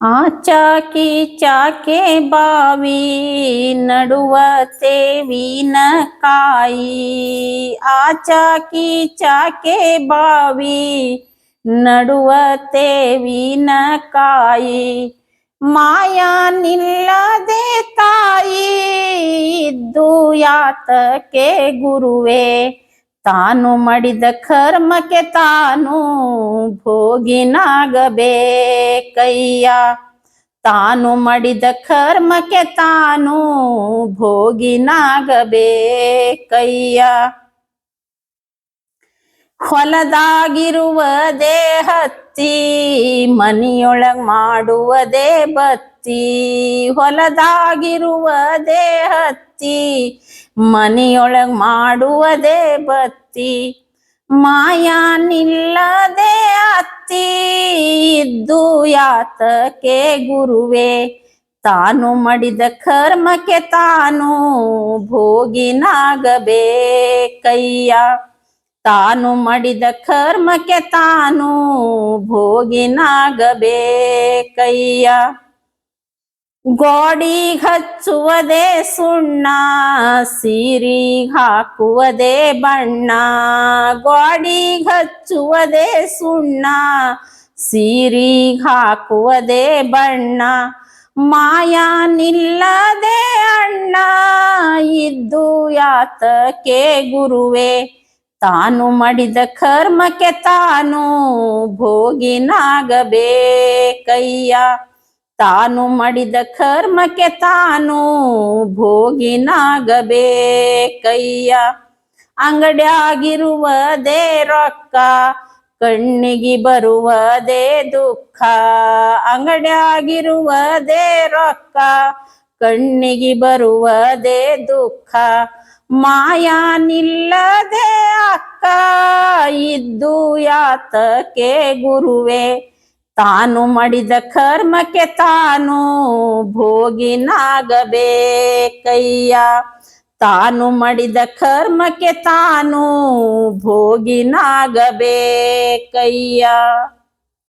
ಆ ಚಾಕಿ ಚಾಕೆ ಬಾವಿ ನಡುವ ಸೇವಿನ ಕಾಯಿ ಆ ಚಾಕಿ ಚಾಕೆ ಬಾವಿ ನಡುವ ತೇವಿನ ಕಾಯಿ ಮಾಯಾ ನಿಲ್ಲದೆ ತಾಯಿ ಇದ್ದು ಯಾತಕ್ಕೆ ಗುರುವೆ ತಾನು ಮಾಡಿದ ಕರ್ಮಕ್ಕೆ ತಾನು ಭೋಗಿನಾಗಬೇಕಯ್ಯ. ತಾನು ಮಾಡಿದ ಕರ್ಮಕ್ಕೆ ತಾನು ಭೋಗಿನಾಗಬೇಕಯ್ಯ. ಹೊಲದಾಗಿರುವುದೇ ದೇಹತ್ತಿ, ಮನಿಯೊಳಗ್ ಮಾಡುವುದೇ ಬತ್ತಿ. ಹೊಲದಾಗಿರುವ ದೇಹತ್ತಿ, ಮನಿಯೊಳಗ್ ಮಾಡುವುದೇ ಬತ್ತಿ. ಮಾಯಾ ನಿಲ್ಲದೆ ಅತ್ತಿ, ಇದ್ದು ಯಾತಕ್ಕೆ ಗುರುವೆ. ತಾನು ಮಾಡಿದ ಕರ್ಮಕ್ಕೆ ತಾನು ಭೋಗಿನಾಗಬೇಕಯ್ಯ. ತಾನು ಮಾಡಿದ ಕರ್ಮಕ್ಕೆ ತಾನು ಭೋಗಿನಾಗಬೇಕಯ್ಯ. ಗೋಡಿ ಹಚ್ಚುವುದೇ ಸುಣ್ಣ, ಸೀರಿ ಹಾಕುವುದೇ ಬಣ್ಣ. ಗೋಡಿ ಹಚ್ಚುವುದೇ ಸುಣ್ಣ, ಸೀರಿ ಹಾಕುವುದೇ ಬಣ್ಣ. ಮಾಯಾ ನಿಲ್ಲದೆ ಅಣ್ಣ, ಇದ್ದು ಯಾತಕ್ಕೆ ಗುರುವೆ? ತಾನು ಮಾಡಿದ ಕರ್ಮಕ್ಕೆ ತಾನು ಭೋಗಿನಾಗಬೇಕಯ್ಯ. ತಾನು ಮಾಡಿದ ಕರ್ಮಕ್ಕೆ ತಾನು ಭೋಗಿನಾಗಬೇಕಯ್ಯ. ಅಂಗಡಿಯಾಗಿರುವುದೇ ರೊಕ್ಕ, ಕಣ್ಣಿಗೆ ಬರುವುದೇ ದುಃಖ. ಅಂಗಡಿಯಾಗಿರುವುದೇ ರೊಕ್ಕ, ಕಣ್ಣಿಗೆ ಬರುವುದೇ ದುಃಖ. ಮಾಯಾ ನಿಲ್ಲದೆ ಅಕ್ಕ ಇದ್ದು ಯಾತಕೆ ಗುರುವೆ? ತಾನು ಮಾಡಿದ ಕರ್ಮಕ್ಕೆ ತಾನು ಭೋಗಿನಾಗಬೇಕಯ್ಯ. ತಾನು ಮಾಡಿದ ಕರ್ಮಕ್ಕೆ ತಾನು ಭೋಗಿನಾಗಬೇಕಯ್ಯ.